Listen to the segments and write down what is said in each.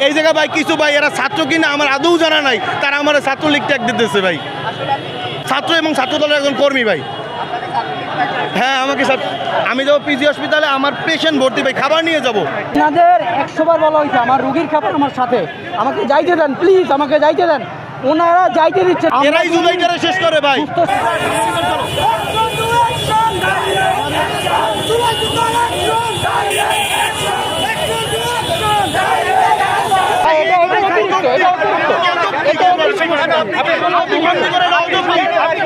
এই জায়গায় ভাই কিছু ভাই এরা ছাত্র কিনা আমার আদৌ জানা নাই। তারা আমার ছাত্র ছাত্রলীগ ট্যাগ দিতেছে ভাই। ছাত্র এবং ছাত্র দলের একজন কর্মী ভাই। হ্যাঁ আমাকে ছাত্র- আমি যাব পিজি হসপিটালে আমার পেশেন্ট ভর্তি ভাই খাবার নিয়ে যাব। আপনাদের একশো বার বলা হয়েছে আমার রুগীর খাবার আমার সাথে। আমাকে যাইতে দেন প্লিজ আমাকে যাইতে দেন। ওনারা যাইতে দিচ্ছেন আমরা এরাই জুলাইটারে শেষ করে ভাই, এটা- এটা অতিরিক্ত, এটা অতিরিক্ত। এটা অতিরিক্ত।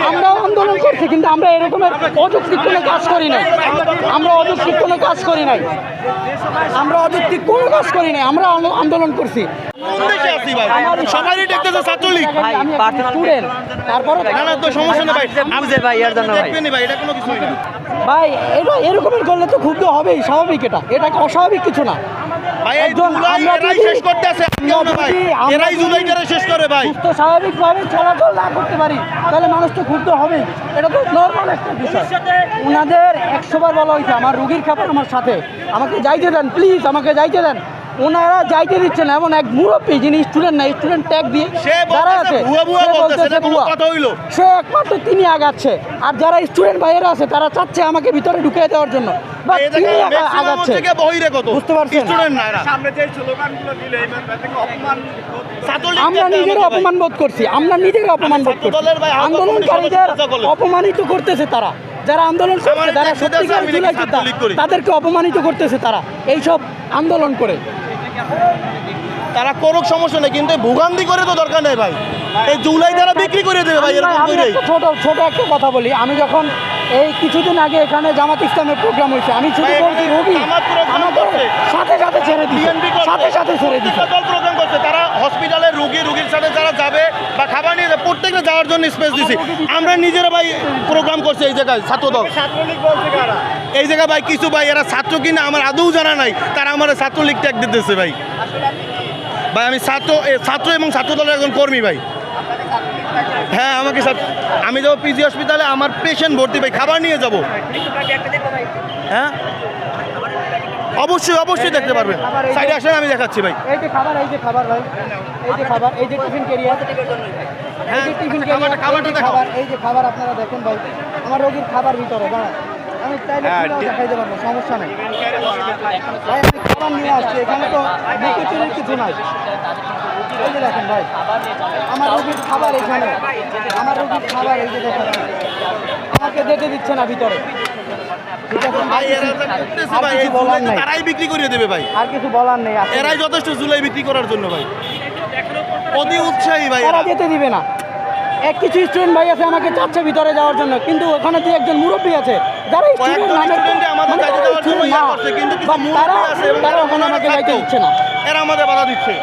আমরাও আন্দোলন করছি কিন্তু আমরা এরকমের অযৌক্তিক কোনো কাজ করি নাই। আমরা অযৌক্তিক কোনো কাজ করি নাই। আমরা অযৌক্তিক কোনো কাজ করি নাই আমরা আন্দোলন করছি। ভাই সবারই দেখতেছে ছাত্রলীগ আমি স্টুডেন্ট তারপরে না না তো সমস্যা নেই ভাই। বুঝে ভাই এর জন্য ভাই। ভাই এটা কোনো কিছুই না। ভাই এটা এরকমের করলে তো ক্ষুব্ধ হবেই স্বাভাবিক এটা। এটা অস্বাভাবিক কিছু না। সুস্থ স্বাভাবিকভাবে চলাচল না করতে পারি তাহলে মানুষ তো ক্ষুব্ধ এটা তো নর্মাল একটা বিষয়। ওনাদের একশোবার বলা হয়েছে আমার রুগীর খাবার আমার সাথে। আমাকে যাইতে দেন প্লিজ আমাকে যাইতে দেন। ওনারা যাইতে দিচ্ছেন এমন এক মুরব্বী যিনি স্টুডেন্ট না স্টুডেন্ট ট্যাগ দিয়ে দাঁড়ায় আছে। ভুয়া ভুয়া সে একমাত্র তিনি আগাচ্ছে। আর যারা স্টুডেন্ট ভাইয়েরা আছে তারা চাচ্ছে আমাকে ভিতরে ঢুকিয়ে দেওয়ার জন্য। আগাচ্ছে। বুঝতে পারছেন? আমরা নিজেরা অপমান বোধ করছি। আমরা নিজেরা অপমান বোধ করছি। আন্দোলনকারীদের বলে। অপমানিত করতেছে তারা। যারা আন্দোলন করছে সত্যিকার। তাদেরকে অপমানিত করতেছে তারা। এইসব আন্দোলন করে। তারা করুক সমস্যা নেই কিন্তু ভোগান্তি করে তো দরকার নেই ভাই। এই জুলাই তারা বিক্রি করে দেবে ভাই এরকম একটা ছোট ছোট একটা কথা বলি। আমি যখন এই কিছুদিন আগে এখানে জামাত ইসলামের প্রোগ্রাম হয়েছে আমি শুধু বলছি রবি। সাথে সাথে ছেড়ে বিএনপি সাথে সাথে ছেড়ে দল প্রোগ্রাম করছে। তারা হসপিটালে রুগী রুগীর সাথে যারা যাবে বা খাবার নিয়ে যাবে প্রত্যেকটা যাওয়ার জন্য স্পেস দিছি। আমরা নিজেরা ভাই প্রোগ্রাম করছি এই জায়গায় ছাত্র দল এই জায়গায় ভাই কিছু ভাই এরা ছাত্র কিনা আমার আদৌ জানা নাই। তারা আমার ছাত্রলীগ ট্যাগ দিতেছে ভাই। ভাই আমি ছাত্র ছাত্র এবং ছাত্র দলের একজন কর্মী ভাই। হ্যাঁ আমাকে আমি যাব পিজি হসপিটালে আমার পেশেন্ট ভর্তি ভাই খাবার নিয়ে যাব। হ্যাঁ? অবশ্যই অবশ্যই দেখতে পারবেন। সাইডে আসেন আমি দেখাচ্ছি ভাই। এই যে খাবার এই যে খাবার ভাই। এই যে খাবার এই যে টিফিন ক্যারিয়ার এই যে টিফিন আচ্ছা, খাবারটা- দেখাও। এই যে খাবার আপনারা দেখেন ভাই আমার রোগীর খাবার ভিতরে দাঁড়ান। আমি চাইলে হ্যাঁ, দেখাইতে পারব সমস্যা নেই। ভাই আমি খাবার নিয়ে আসছি এখানে তো চুরির কিছু নাই। এই যে দেখেন ভাই আমার রোগীর খাবার এখানে। আমার রোগীর খাবার এই যে দেখেন। আমাকে যেতে দিচ্ছে না ভিতরে। তারাই বিক্রি করে দেবে ভাই। আর কিছু বলার নেই। এরাই যথেষ্ট জুলাই বিক্রি করার জন্য ভাই। অতি উৎসাহী ভাই এরা। যেতে দিবে না। এক কিছু স্টুডেন্ট ভাই আছে আমাকে চাচ্ছে ভিতরে যাওয়ার জন্য। কিন্তু ওখানে যে একজন মুরব্বী আছে। যারা স্টুডেন্ট আমাদের মানে দেওয়ার জন্য ইয়ে করছে, কিন্তু কিছু মুরব্বী আছে এবং তারা আমাকে যাইতে দিচ্ছে না। এরা আমাদের বাধা দিচ্ছে।